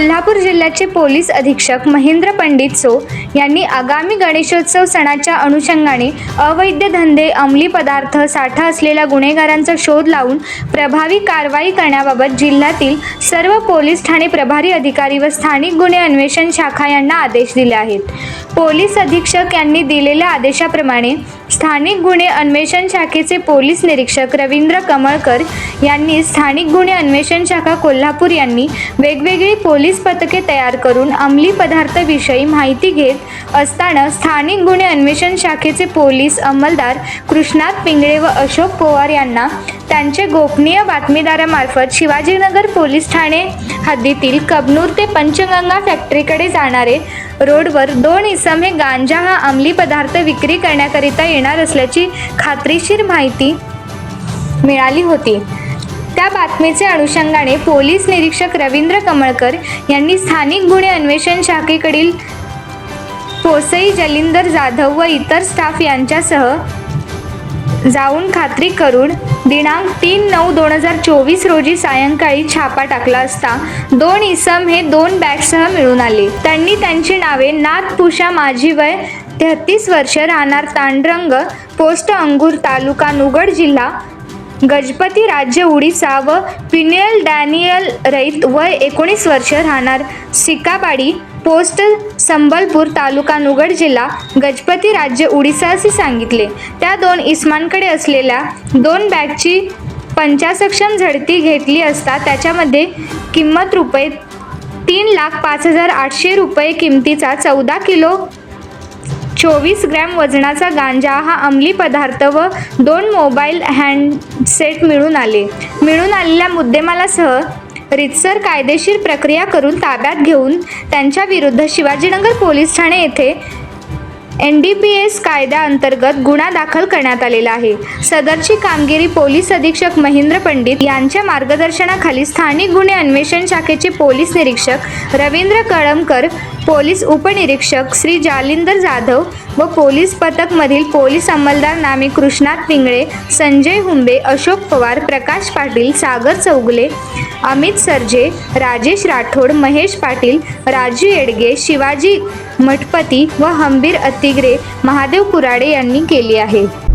कोल्हापूर जिल्ह्याचे पोलीस अधीक्षक महेंद्र पंडित सो यांनी आगामी गणेशोत्सव सणाच्या अनुषंगाने अवैध धंदे अंमली पदार्थ साठा असलेल्या गुन्हेगारांचा शोध लावून प्रभावी कारवाई करण्याबाबत जिल्ह्यातील सर्व पोलीस ठाणे प्रभारी अधिकारी व स्थानिक गुन्हे अन्वेषण शाखा यांना आदेश दिले आहेत. पोलीस अधीक्षक यांनी दिलेल्या आदेशाप्रमाणे स्थानिक गुन्हे अन्वेषण शाखेचे पोलीस निरीक्षक रवींद्र कमळकर यांनी स्थानिक गुन्हे अन्वेषण शाखा कोल्हापूर यांनी वेगवेगळी पोलीस पथके तयार करून अंमली पदार्थाविषयी माहिती घेत असताना स्थानिक गुन्हे अन्वेषण शाखेचे पोलीस अंमलदार कृष्णात पिंगळे व अशोक पवार यांना त्यांचे गोपनीय बातमीदारामार्फत शिवाजीनगर पोलीस ठाणे हद्दीतील कबनूर ते पंचगंगा फॅक्टरीकडे जाणारे रोडवर दोन इसम हे गांजा हा अंमली पदार्थ विक्री करण्याकरिता येणार असल्याची खात्रीशीर माहिती मिळाली होती. त्या बातमीचे अनुषंगाने पोलीस निरीक्षक रवींद्र कमळकर यांनी स्थानिक गुन्हे अन्वेषण शाखेकडील पोसई जलिंदर जाधव व इतर स्टाफ यांच्यासह जाऊन खात्री करून दिनांक तीन नऊ दोन हजार चोवीस रोजी सायंकाळी छापा टाकला असता दोन इसम हे दोन बॅगसह मिळून आले. त्यांनी त्यांची नावे नागपुषा माझी वय तेहतीस वर्ष राहणार तांडरंग पोस्ट अंगूर तालुका नुगड जिल्हा गजपती राज्य उडीसा व पिनियल डॅनियल रईत वय एकोणीस वर्ष राहणार सिकाबाडी पोस्ट संबलपूर तालुका नुगड जिल्हा गजपती राज्य उडीसा असे सांगितले. त्या दोन इस्मांकडे असलेल्या दोन बॅगची पंचासक्षम झडती घेतली असता त्याच्यामध्ये किंमत रुपये तीन लाख पाच हजार आठशे रुपये किमतीचा चौदा किलो चोवीस ग्रॅम वजनाचा गांजा हा अंमली पदार्थ व दोन मोबाईल हँडसेट मिळून आले. मिळून आलेल्या मुद्देमालासह रितसर कायदेशीर प्रक्रिया करून ताब्यात घेऊन त्यांच्या विरुद्ध शिवाजीनगर पोलीस ठाणे येथे एन डी पी एस कायद्याअंतर्गत गुन्हा दाखल करण्यात आलेला आहे. सदरची कामगिरी पोलीस अधीक्षक महेंद्र पंडित यांच्या मार्गदर्शनाखाली स्थानिक गुन्हे अन्वेषण शाखेचे पोलीस निरीक्षक रवींद्र कळमकर पोलीस उपनिरीक्षक श्री जालिंदर जाधव व पोलीस पथकमधील पोलीस अंमलदार नामे कृष्णात पिंगळे संजय हुंबे अशोक पवार प्रकाश पाटील सागर चौगले अमित सरजे राजेश राठोड महेश पाटील राजू येडगे शिवाजी मठपती व हंबीर अतिग्रे महादेव कुराडे यांनी केली आहे.